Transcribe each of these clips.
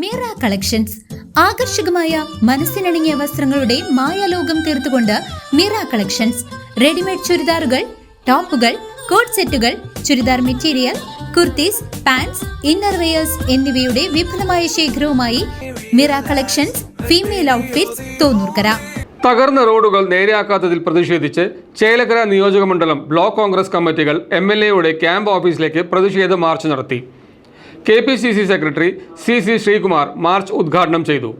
Meera collections. ആകർഷകമായ മനസ്സിനണിഞ്ഞ വസ്ത്രങ്ങളുടെ മായാലോകം തീർത്തുകൊണ്ട് മീറ കളക്ഷൻസ്. റെഡിമെയ്ഡ് ചുരിദാറുകൾ ടോപ്പുകൾ കോട്ട് സെറ്റുകൾ churidar material kurtis pants innerwears എന്നിവയുടെ വിപുലമായ ശേഖരവുമായി Mira collections female outfits Thonnurkkara. തകർന്ന റോഡുകൾ നേരെയാക്കാത്തതിൽ പ്രതിഷേധിച്ച് ചേലക്കര നിയോജകമണ്ഡലം ബ്ലോക്ക് കോൺഗ്രസ് കമ്മിറ്റികൾ എം എൽ എയുടെ ക്യാമ്പ് ഓഫീസിലേക്ക് പ്രതിഷേധ മാർച്ച് നടത്തി. K P C C secretary C C Sreekumar march ഉദ്ഘാടനം ചെയ്തു.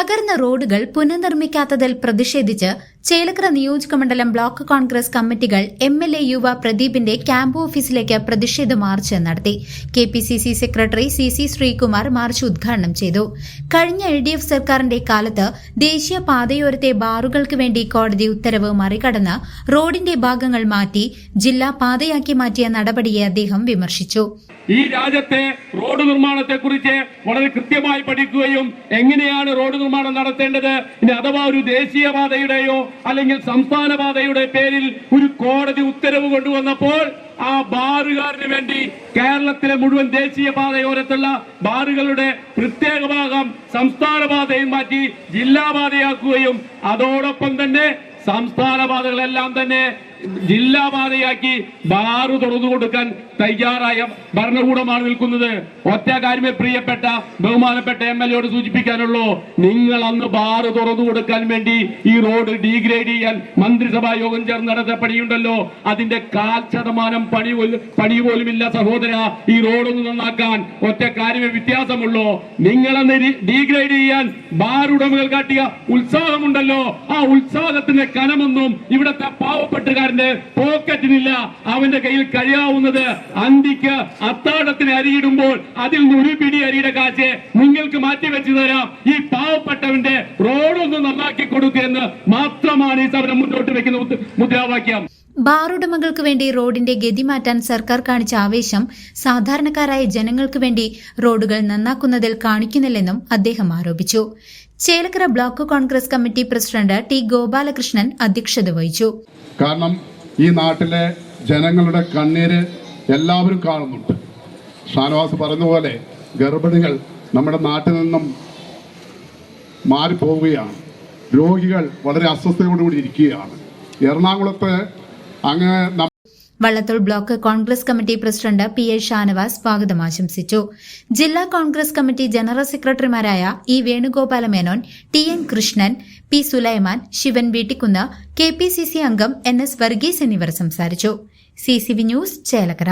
തകർന്ന റോഡുകൾ പുനർനിർമ്മിക്കാത്തതിൽ പ്രതിഷേധിച്ച് ചേലക്കര നിയോജക മണ്ഡലം ബ്ലോക്ക് കോൺഗ്രസ് കമ്മിറ്റികൾ എം എൽ എ യുവ പ്രദീപിന്റെ ക്യാമ്പ് ഓഫീസിലേക്ക് പ്രതിഷേധ മാർച്ച് നടത്തി. K P C C secretary C C Sreekumar march ഉദ്ഘാടനം ചെയ്തു. കഴിഞ്ഞ എൽ ഡി എഫ് സർക്കാരിന്റെ കാലത്ത് ദേശീയ പാതയോരത്തെ ബാറുകൾക്ക് വേണ്ടി കോടതി ഉത്തരവ് മറികടന്ന് റോഡിന്റെ ഭാഗങ്ങൾ മാറ്റി ജില്ലാ പാതയാക്കി മാറ്റിയ നടപടിയെ അദ്ദേഹം വിമർശിച്ചു. ഈ രാജ്യത്തെ റോഡ് നിർമ്മാണത്തെ കുറിച്ച് വളരെ കൃത്യമായി പഠിക്കുകയും എങ്ങനെയാണ് റോഡ് നിർമ്മാണം നടത്തേണ്ടത് ഇനി അഥവാ ഒരു ദേശീയപാതയുടെയോ അല്ലെങ്കിൽ സംസ്ഥാന പാതയുടെ പേരിൽ ഒരു കോടതി ഉത്തരവ് കൊണ്ടുവന്നപ്പോൾ ആ ബാറുകാരന് വേണ്ടി കേരളത്തിലെ മുഴുവൻ ദേശീയപാതയോരത്തുള്ള ബാറുകളുടെ പ്രത്യേക ഭാഗം സംസ്ഥാന പാതയും മാറ്റി ജില്ലാ പാതയാക്കുകയും അതോടൊപ്പം തന്നെ സംസ്ഥാന പാതകളെല്ലാം തന്നെ ജില്ലാ പാതയാക്കി ബാറ് തുറന്നു കൊടുക്കാൻ തയ്യാറായ ഭരണകൂടമാണ് നിൽക്കുന്നത്. ഒറ്റ കാര്യമേ പ്രിയപ്പെട്ട ബഹുമാനപ്പെട്ട എം എൽ എയോട് സൂചിപ്പിക്കാനുള്ളൂ. നിങ്ങൾ അന്ന് ബാറ് തുറന്നു കൊടുക്കാൻ വേണ്ടി ഈ റോഡ് ഡീഗ്രേഡ് ചെയ്യാൻ മന്ത്രിസഭാ യോഗം ചേർന്ന് നടത്തിയ പണിയുണ്ടല്ലോ. അതിന്റെ കാൽ ശതമാനം പണി പണി പോലുമില്ല സഹോദര. ഈ റോഡൊന്ന് നന്നാക്കാൻ ഒറ്റ കാര്യമേ വ്യത്യാസമുള്ളൂ. നിങ്ങളന്ന് ഡീഗ്രേഡ് ചെയ്യാൻ ബാറുടമകൾ കാട്ടിയ ഉത്സാഹമുണ്ടല്ലോ. ആ ഉത്സാഹത്തിന്റെ കനമൊന്നും ഇവിടത്തെ പാവപ്പെട്ടുകാരന്റെ പോക്കറ്റിനില്ല അവന്റെ കയ്യിൽ കഴിയാവുന്നത് അന്തിക്ക് അത്താഴത്തിന് അരിയിടുമ്പോൾ അതിൽ നിന്ന് ഒരു പിടി അരിയുടെ കാശ് നിങ്ങൾക്ക് മാറ്റിവെച്ചു തരാം. ഈ പാവപ്പെട്ടവന്റെ റോഡൊന്ന് നന്നാക്കി കൊടുക്കുക എന്ന് മാത്രമാണ് ഈ സമരം മുന്നോട്ട് വെക്കുന്ന മുദ്രാവാക്യം. ബാറുടമകൾക്ക് വേണ്ടി റോഡിന്റെ ഗതി മാറ്റാൻ സർക്കാർ കാണിച്ച ആവേശം സാധാരണക്കാരായ ജനങ്ങൾക്ക് വേണ്ടി റോഡുകൾ നന്നാക്കുന്നതിൽ കാണിക്കുന്നില്ലെന്നും അദ്ദേഹം ആരോപിച്ചു. Chelakkara block Congress committee president T Gopalakrishnan അധ്യക്ഷത വഹിച്ചു. കാരണം ഈ നാട്ടിലെ ജനങ്ങളുടെ കണ്ണീര് എല്ലാവരും കാണുന്നുണ്ട്. ഷാനവാസ് പറഞ്ഞതുപോലെ ഗർഭിണികൾ നമ്മുടെ നാട്ടിൽ നിന്നും മാറിപ്പോവുകയാണ്. രോഗികൾ വളരെ അസ്വസ്ഥതയോടുകൂടി ഇരിക്കുകയാണ്. എറണാകുളത്ത് അങ്ങ് നം- Vallathol block Congress committee president P A Shanavas സ്വാഗതം ആശംസിച്ചു. ജില്ലാ കോൺഗ്രസ് കമ്മിറ്റി ജനറൽ സെക്രട്ടറിമാരായ E Venugopala Menon T N Krishnan P Sulaiman Sivan Veettikkunnu K P C C അംഗം എൻ എസ് വർഗീസ് എന്നിവർ സംസാരിച്ചു. C C V news Chelakkara.